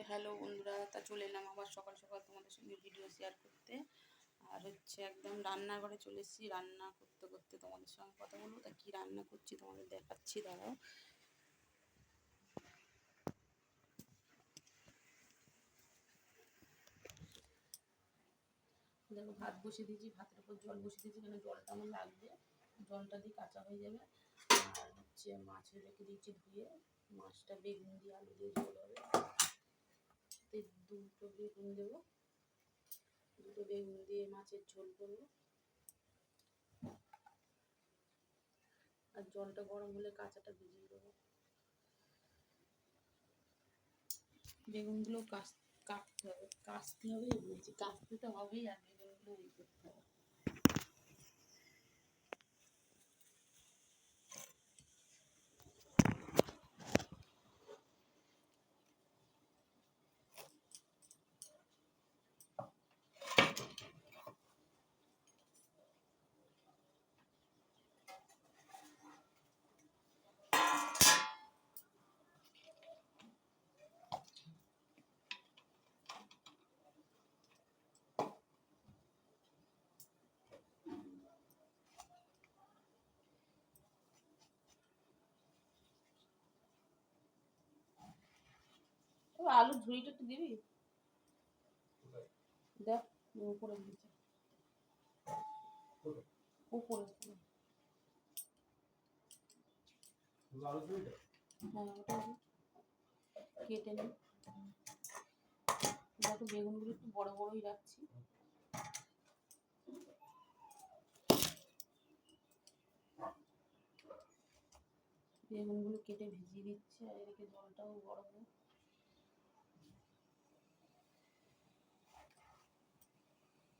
তো হ্যালো বন্ধুরা, তা চলে এলাম আবার সকাল সকাল তোমাদের সঙ্গে ভিডিও শেয়ার করতে। আর হচ্ছে একদম রান্নাঘরে চলে এসেছি, রান্না করতে করতে তোমাদের সঙ্গে কথা বলব। তা কী রান্না করছি তোমাদের দেখাচ্ছি, দাঁড়াও। দেখো, ভাত বসিয়ে দিয়েছি, ভাতের উপর জল বসিয়ে দিয়েছি, কেন জলটা আমার লাগবে। জলটা দিয়ে কাঁচা হয়ে যাবে। আর হচ্ছে মাছ রেখে দিয়েছি ধুয়ে। মাছটা বেগুন দিয়ে, আলু দিয়ে ঝোল হবে। তে দুটো বেগুন দেবো। দুটো বেগুন দিয়ে মাছের ঝোল করব। আর জলটা গরম হলে কাঁচাটা ভিজিয়ে দেবো। বেগুনগুলো কাস, কাটতে হবে কাচতে হবে কাচতে তো হবেই আর বেগুনগুলো ইয়ে করতে হবে। আলুর ঝুড়িটা একটু দিবি? দেখ উপরে দিচ্ছে। উপরে। হ্যাঁ। কেটে নিই দেখো বেগুনগুলো একটু বড় বড়ই রাখছি। বেগুনগুলো কেটে ভিজিয়ে দিচ্ছে আর এদিকে জলটাও গরম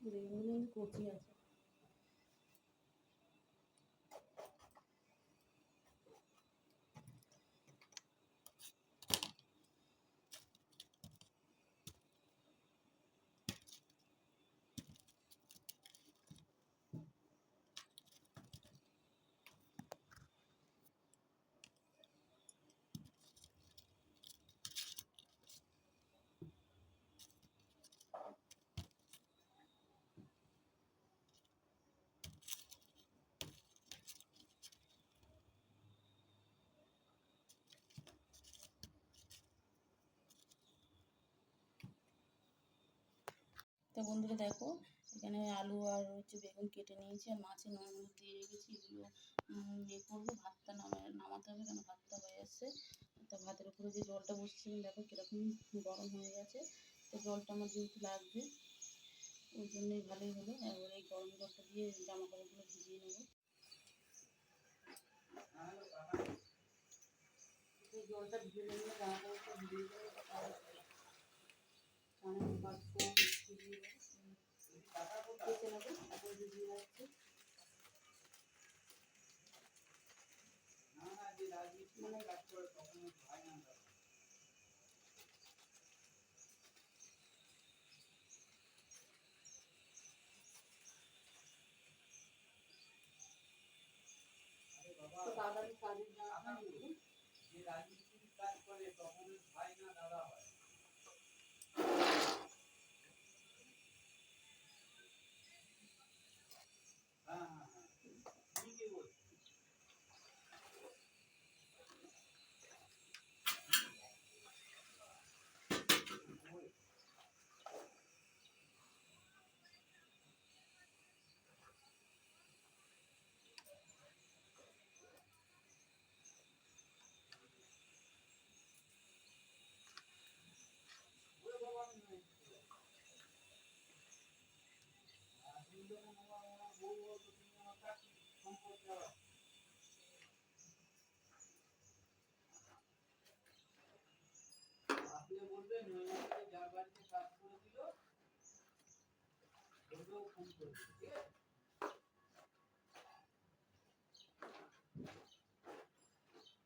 বেগুনগুলো কচি আছে তো বন্ধুরা দেখো, এখানে আলু আর হচ্ছে বেগুন কেটে নিয়েছি আর মাছে নুন দিয়ে রেখেছি, এগুলো ইয়ে করব। ভাতটা নামা নামাতে হবে কেন? ভাতটা হয়ে যাচ্ছে তো ভাতের উপরে যে জলটা বসছিল, দেখো কীরকম গরম হয়ে গেছে। তো জলটা আমার যেহেতু লাগবে, ওই জন্যই ভালোই হলো। এবার এই গরম জলটা দিয়ে জামা কাপড়গুলো ভিজিয়ে নেব। জলটা ভিজে নিলে জামা কাপড়টা ভিজিয়ে দেবো তারপরে চানের বাক্স মিষ্টি দিয়ে কেটে নেব তারপরে ভিজিয়ে রাখছি মানে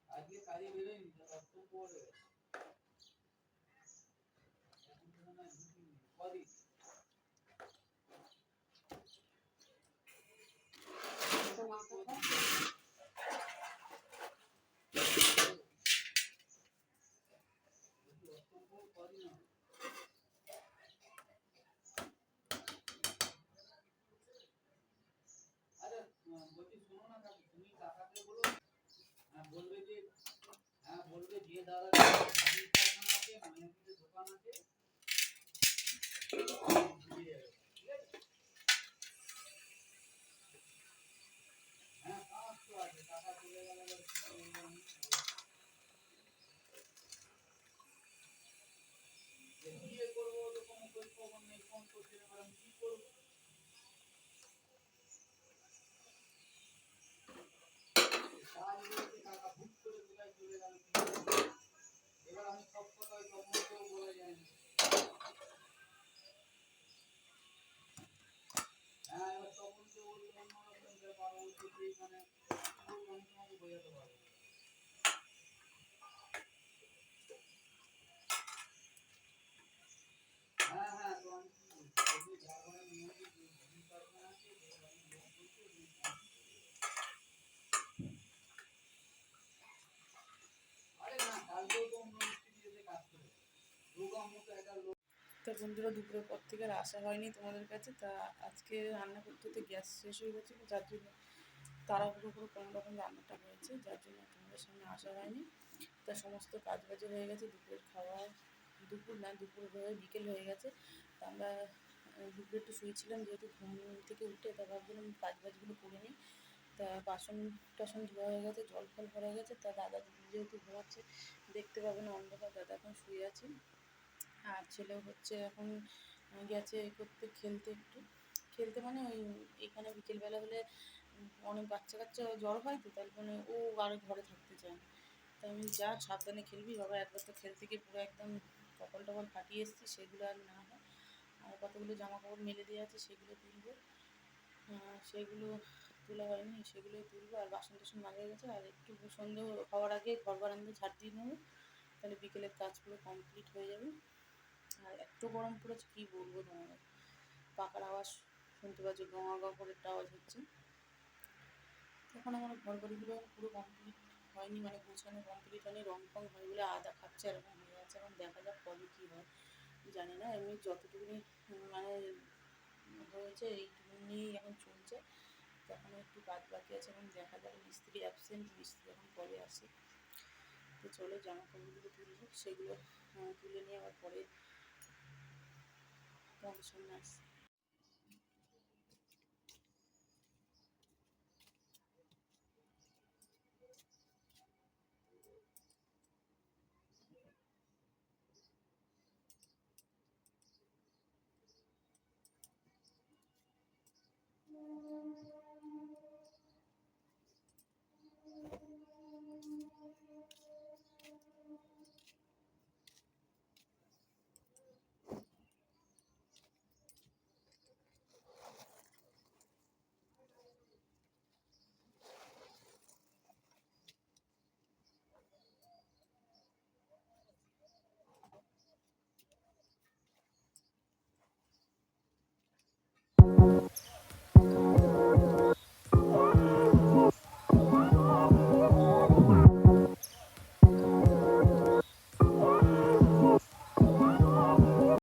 আজকে কাজে বেরোয়নি কদিন দোকান আছে বন্ধুরা, দুপুরের পর থেকে আর আসা হয়নি তোমাদের কাছে। তা আজকে রান্না করতে গ্যাস শেষ হয়ে গেছিল, যার জন্য তাড়াহুড়ো করে কোনো রকম রান্নাটা হয়েছে, যার জন্য তোমাদের সামনে আসা হয়নি। তা সমস্ত কাজ বাজে হয়ে গেছে, দুপুরের খাওয়া দুপুর না, দুপুর হয়ে, বিকেল হয়ে গেছে। তা আমরা দুপুরে একটু শুয়েছিলাম, যেহেতু ঘুম থেকে উঠে, তা ভাবছিলাম কাজ বাজগুলো করে নিই। তা বাসন টাসন ধোয়া হয়ে গেছে, জল ফল ভরা গেছে। তা দাদা যেহেতু ঘুমাচ্ছে, দেখতে পাবে না অন্ধকার, দাদা এখন শুয়ে আছে। আর ছেলেও হচ্ছে এখন গেছে করতে, খেলতে একটু। খেলতে মানে ওই, এখানে বিকেলবেলা হলে অনেক বাচ্চা কাচ্চা জ্বর হয় তো, তার মানে ও আর ঘরে থাকতে চায়। না তাই আমি যা সাবধানে খেলবি বাবা, একবার তো খেলতে গিয়ে পুরো একদম কপাল টপাল ফাটিয়ে এসেছি, সেগুলো আর না হয়। আর কতগুলো জামা কাপড় মেলে দিয়ে আছে সেগুলো তুলবো। সেগুলো তোলা হয়নি সেগুলো তুলবো। আর বাসন টাসন মাজা গেছে, আর একটু সন্ধে হওয়ার আগে ঘর বারান্দা ঝাড় দিয়ে নেব, তাহলে বিকেলের কাজ পুরো কমপ্লিট হয়ে যাবে। আর এত গরম পড়েছে, কী বলব তোমাদের? পাকার আওয়াজ শুনতে পাচ্ছি গঙা গা করে একটা আওয়াজ হচ্ছে। এখন আমার ঘর বাড়িগুলো পুরো কমপ্লিট হয়নি মানে গোছানো কমপ্লিট হয়নি রং ফং হয় বলে আদা খাচ্ছে এরকম হয়ে যাচ্ছে। এখন দেখা যাক কবে কী হয়, জানি না। এমনি যতটুকুনি মানে হয়েছে এইটুকু নিয়েই এখন চলছে। তখন একটু কাজ বাকি আছে, এখন দেখা যাক মিস্ত্রি অ্যাবসেন্ট মিস্ত্রি এখন কবে আসে। তো চলো জামা কাপড়গুলো তুলবো সেগুলো তুলে নিয়ে আবার পরে তোমাদের সামনে আসছি।